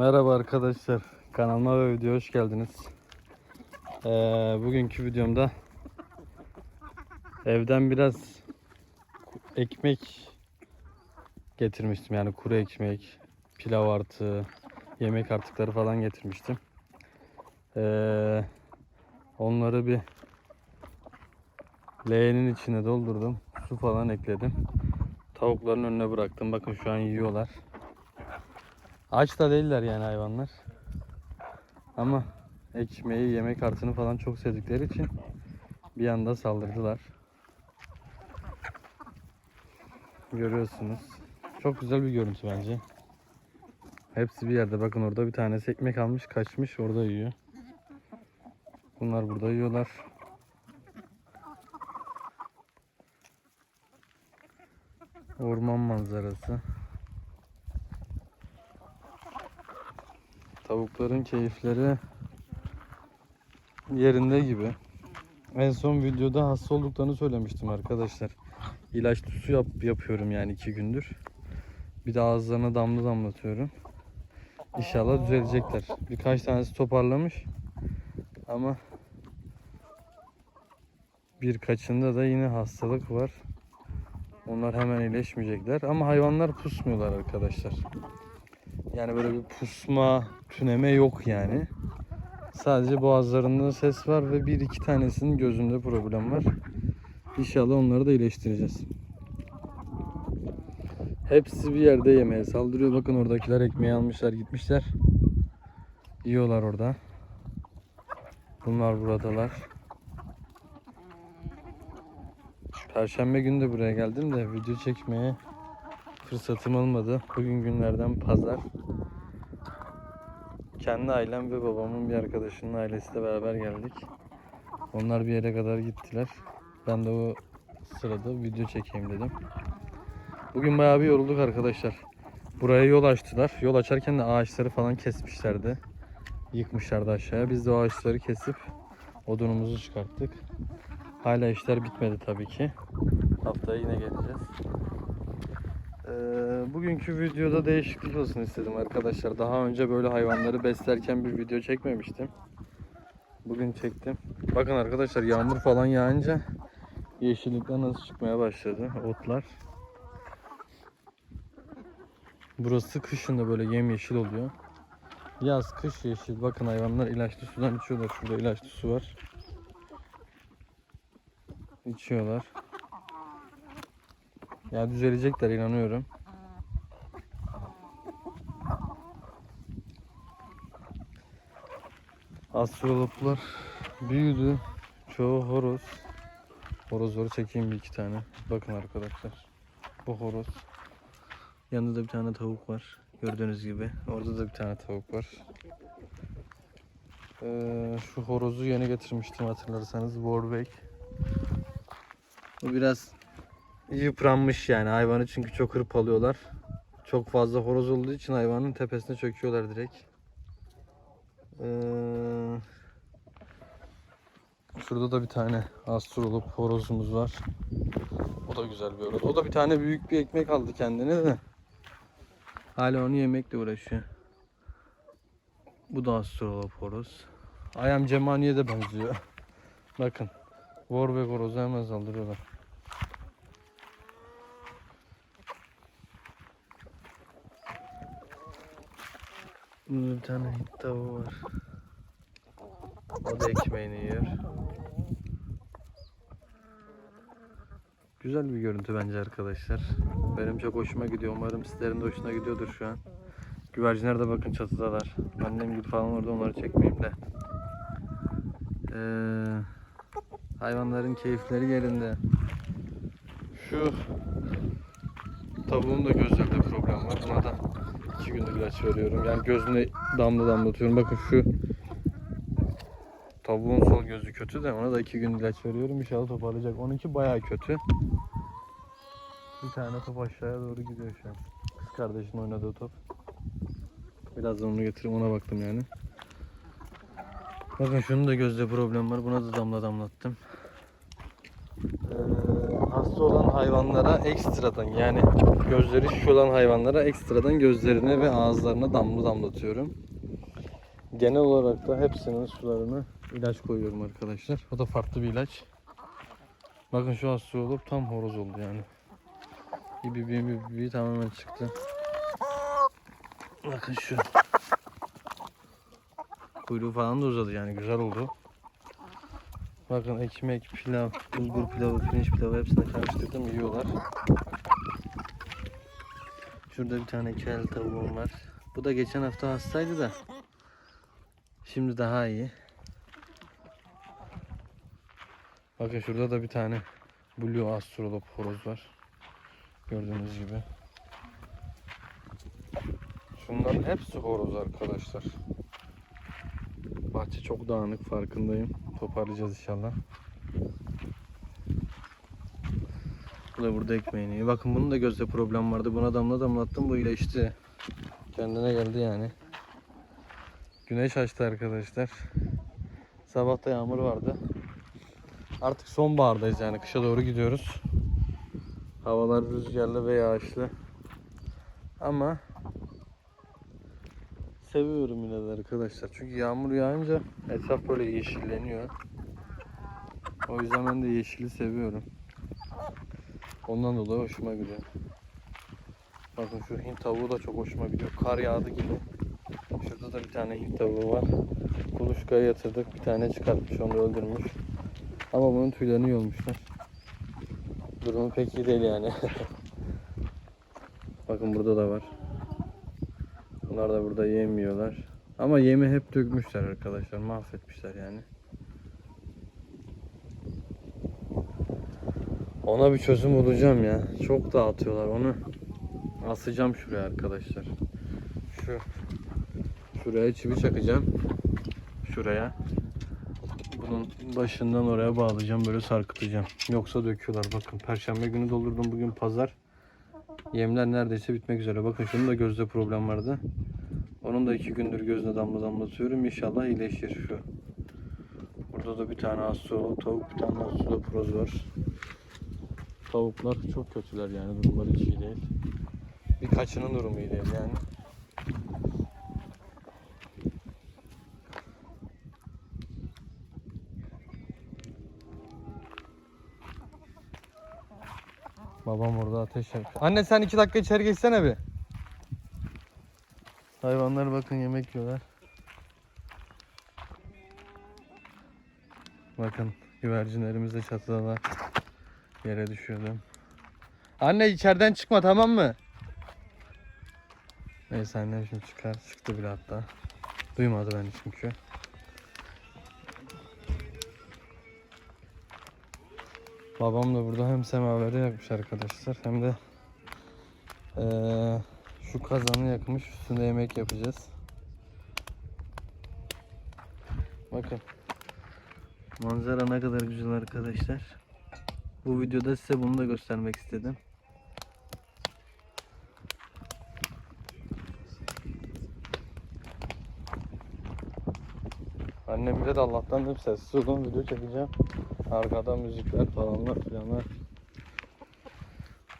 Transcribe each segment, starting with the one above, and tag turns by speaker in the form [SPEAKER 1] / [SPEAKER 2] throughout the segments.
[SPEAKER 1] Merhaba arkadaşlar. Kanalıma ve videoya hoş geldiniz. Ee, bugünkü videomda evden biraz ekmek getirmiştim. Yani kuru ekmek, pilav artı, yemek artıkları falan getirmiştim. Ee, onları bir leğenin içine doldurdum. Su falan ekledim. Tavukların önüne bıraktım. Bakın şu an yiyorlar. Aç da değiller yani hayvanlar. Ama ekmeği, yemek artıını falan çok sevdikleri için bir anda saldırdılar. Görüyorsunuz. Çok güzel bir görüntü bence. Hepsi bir yerde. Bakın orada bir tanesi ekmek almış, kaçmış, orada yiyor. Bunlar burada yiyorlar. Orman manzarası. Tavukların keyifleri yerinde gibi. En son videoda hasta olduklarını söylemiştim arkadaşlar. İlaçlı su yap yapıyorum yani iki gündür. Bir de ağızlarına damla damlatıyorum. İnşallah düzelecekler. Birkaç tanesi toparlamış. Ama birkaçında da yine hastalık var. Onlar hemen iyileşmeyecekler. Ama hayvanlar pusmuyorlar arkadaşlar. Yani böyle bir pusma, tüneme yok yani. Sadece boğazlarında ses var ve bir iki tanesinin gözünde problem var. İnşallah onları da iyileştireceğiz. Hepsi bir yerde yemeğe saldırıyor. Bakın oradakiler ekmeği almışlar gitmişler. Yiyorlar orada. Bunlar buradalar. Perşembe günü de buraya geldim de video çekmeye fırsatım olmadı. Bugün günlerden pazar. Kendi ailem ve babamın bir arkadaşının ailesiyle beraber geldik. Onlar bir yere kadar gittiler. Ben de o sırada video çekeyim dedim. Bugün bayağı bir yorulduk arkadaşlar. Buraya yol açtılar. Yol açarken de ağaçları falan kesmişlerdi. Yıkmışlardı aşağıya. Biz de o ağaçları kesip odunumuzu çıkarttık. Hala işler bitmedi tabii ki. Haftaya yine geleceğiz. Ee, bugünkü videoda değişiklik olsun istedim arkadaşlar. Daha önce böyle hayvanları beslerken bir video çekmemiştim. Bugün çektim. Bakın arkadaşlar yağmur falan yağınca yeşillikler nasıl çıkmaya başladı. Otlar. Burası kışın da böyle yemyeşil oluyor. Yaz, kış yeşil. Bakın hayvanlar ilaçlı sudan içiyorlar. Şurada ilaçlı su var. İçiyorlar. Ya düzelecekler inanıyorum. Astroloplar büyüdü. Çoğu horoz. Horozları çekeyim bir iki tane. Bakın arkadaşlar. Bu horoz. Yanında da bir tane tavuk var. Gördüğünüz gibi. Orada da bir tane tavuk var. Ee, şu horozu yeni getirmiştim hatırlarsanız. Warbeck. Bu biraz yıpranmış yani hayvanı çünkü çok hırpalıyorlar. Çok fazla horoz olduğu için hayvanın tepesine çöküyorlar direkt. Ee, şurada da bir tane astrolop horozumuz var. O da güzel bir horoz. O da bir tane büyük bir ekmek aldı kendine de. Hala onu yemekle uğraşıyor. Bu da astrolop horoz. Ayam Cemani'ye de benziyor. Bakın. Warbeck horozu hemen saldırıyorlar. Burada bir tane Hint tavuğu var. O da ekmeğini yiyor. Güzel bir görüntü bence arkadaşlar. Benim çok hoşuma gidiyor. Umarım sizlerin de hoşuna gidiyordur şu an. Güvercinler de bakın çatıdalar. Annem gibi falan orada onları çekmeyeyim de. Ee, hayvanların keyifleri yerinde. Şu tavuğun da gözlerinde problem var. Buna da iki gündür ilaç veriyorum. Yani gözüne damla damlatıyorum. Bakın şu tavuğun sol gözü kötü de ona da iki gün ilaç veriyorum. İnşallah toparlayacak. Onunki bayağı kötü. Bir tane top aşağıya doğru gidiyor şu an. Kız kardeşin oynadığı top. Birazdan onu getireyim ona baktım yani. Bakın şunun da gözde problem var. Buna da damla damlattım. Ee, hasta olan hayvanlara ekstradan yani gözleri şiş olan hayvanlara ekstradan gözlerine ve ağızlarına damla damlatıyorum. Genel olarak da hepsinin sularını ilaç koyuyorum arkadaşlar. O da farklı bir ilaç. Bakın şu hasta olup tam horoz oldu yani. Bir bir bir, bir tamamen çıktı. Bakın şu. Kuyruğu falan da uzadı yani güzel oldu. Bakın ekmek, pilav, bulgur pilavı, pirinç pilavı hepsini karıştırdım yiyorlar. Şurada bir tane kel tavuğum var. Bu da geçen hafta hastaydı da. Şimdi daha iyi. Bakın şurada da bir tane Blue Astrolop horoz var. Gördüğünüz gibi. Şunların hepsi horoz arkadaşlar. Bahçe çok dağınık farkındayım. Toparlayacağız inşallah. Bu da burada ekmeğini. Bakın bunun da gözde problem vardı. Buna damla damlattım bu iyileşti. Kendine geldi yani. Güneş açtı arkadaşlar. Sabahta yağmur vardı. Artık sonbahardayız yani kışa doğru gidiyoruz. Havalar rüzgarlı ve yağışlı. Ama seviyorum yine de arkadaşlar. Çünkü yağmur yağınca etraf böyle yeşilleniyor. O yüzden ben de yeşili seviyorum. Ondan dolayı hoşuma gidiyor. Bakın şu Hint tavuğu da çok hoşuma gidiyor. Kar yağdı gibi. Şurada da bir tane Hint tavuğu var. Kuluçkaya yatırdık. Bir tane çıkartmış onu öldürmüş. Ama bunun tüylerini yolmuşlar. Durumu pek iyi değil yani. Bakın burada da var. Bunlar da burada yemiyorlar. Ama yemi hep dökmüşler arkadaşlar. Mahvetmişler yani. Ona bir çözüm bulacağım ya. Çok dağıtıyorlar onu. Asacağım şuraya arkadaşlar. Şu şuraya çivi çakacağım. Şuraya. Bunun başından oraya bağlayacağım. Böyle sarkıtacağım. Yoksa döküyorlar. Bakın perşembe günü doldurdum. Bugün pazar. Yemler neredeyse bitmek üzere. Bakın şunun da gözde problem vardı. Onun da iki gündür gözüne damla damlatıyorum. İnşallah iyileşir şu. Burada da bir tane hasta tavuk, bir tane hasta proz var. Tavuklar çok kötüler yani durumları hiç iyi değil. Birkaçının durumu iyi değil yani. Babam orada ateş yakıyor. Anne sen iki dakika içeri geçsene bir. Hayvanlar bakın yemek yiyorlar. Bakın güvercinlerimiz de çatıdalar. Yere düşüyordu. Anne içeriden çıkma tamam mı? Neyse annem şimdi çıkar. Çıktı bile hatta. Duymadı beni çünkü. Babam da burada hem semaveri yakmış arkadaşlar hem de eee, şu kazanı yakmış üstünde yemek yapacağız. Bakın manzara ne kadar güzel arkadaşlar. Bu videoda size bunu da göstermek istedim. Annem bize de Allah'tan hep sessiz olun video çekeceğim. Arkada müzikler falanlar filanlar.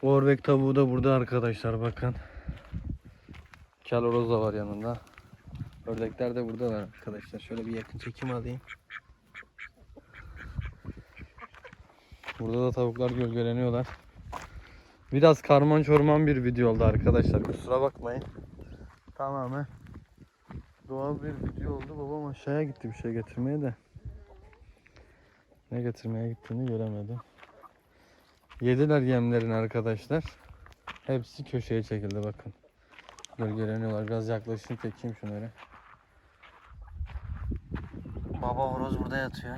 [SPEAKER 1] Orvek tavuğu da burada arkadaşlar bakın. Kel horoz da var yanında. Ördekler de burada var arkadaşlar. Şöyle bir yakın çekim alayım. Burada da tavuklar gölgeleniyorlar. Biraz karman çorman bir video oldu arkadaşlar. Kusura bakmayın. Tamamen doğal bir video oldu. Babam aşağıya gitti bir şey getirmeye de. Ne getirmeye gittiğini göremedim. Yediler yemlerini arkadaşlar. Hepsi köşeye çekildi bakın. Gölgeleniyorlar. Biraz yaklaşayım çekeyim şunları. Baba horoz burada yatıyor.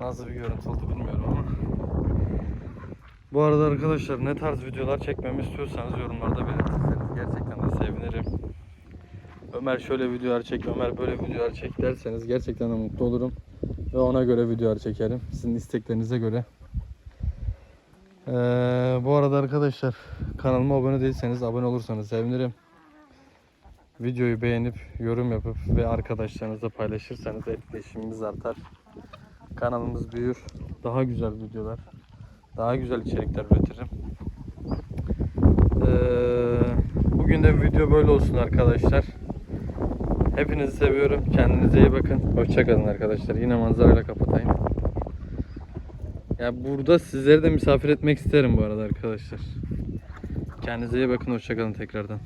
[SPEAKER 1] Nasıl bir görüntü oldu bilmiyorum ama. Bu arada arkadaşlar ne tarz videolar çekmemi istiyorsanız yorumlarda belirtirseniz gerçekten sevinirim. Ömer şöyle videolar çek, Ömer böyle videolar çek derseniz gerçekten de mutlu olurum. Ve ona göre videolar çekerim. Sizin isteklerinize göre. Ee, bu arada arkadaşlar kanalıma abone değilseniz abone olursanız sevinirim. videoyu beğenip yorum yapıp ve arkadaşlarınızla paylaşırsanız etkileşimimiz artar. Kanalımız büyür. Daha güzel videolar, daha güzel içerikler üretirim. Ee, bugün de video böyle olsun arkadaşlar. Hepinizi seviyorum. Kendinize iyi bakın. Hoşçakalın arkadaşlar. Yine manzarayla kapatayım. Ya burada sizleri de misafir etmek isterim bu arada arkadaşlar. Kendinize iyi bakın. Hoşçakalın tekrardan.